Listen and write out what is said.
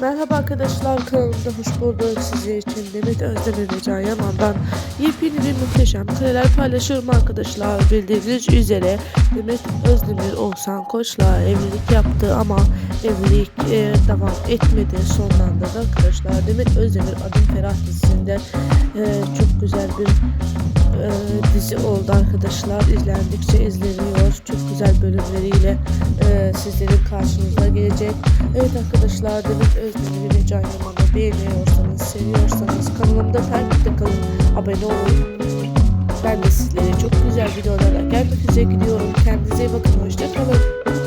Merhaba arkadaşlar kanalımda hoş bulduk. Sizler için Demet Özdemir ve Can Yaman'dan yepyeni bir muhteşem kareler paylaşıyorum arkadaşlar. Bildiğiniz üzere Demet Özdemir Oğuzhan Koç'la evlilik yaptı ama evlilik e, devam etmedi. Sonlandı arkadaşlar Demet Özdemir Adım Ferah dizisinde e, çok güzel bir dizi oldu arkadaşlar izlendikçe izleniyor çok güzel bölümleriyle e, sizlerin karşınıza gelecek Evet arkadaşlar Demet Özdemir'i ve Can Yaman'ı beğeniyorsanız, seviyorsanız kanalımda takipte kalın, abone olun. Ben de sizlere çok güzel videolarla gelmek üzere gidiyorum. Kendinize bakın, hoşçakalın.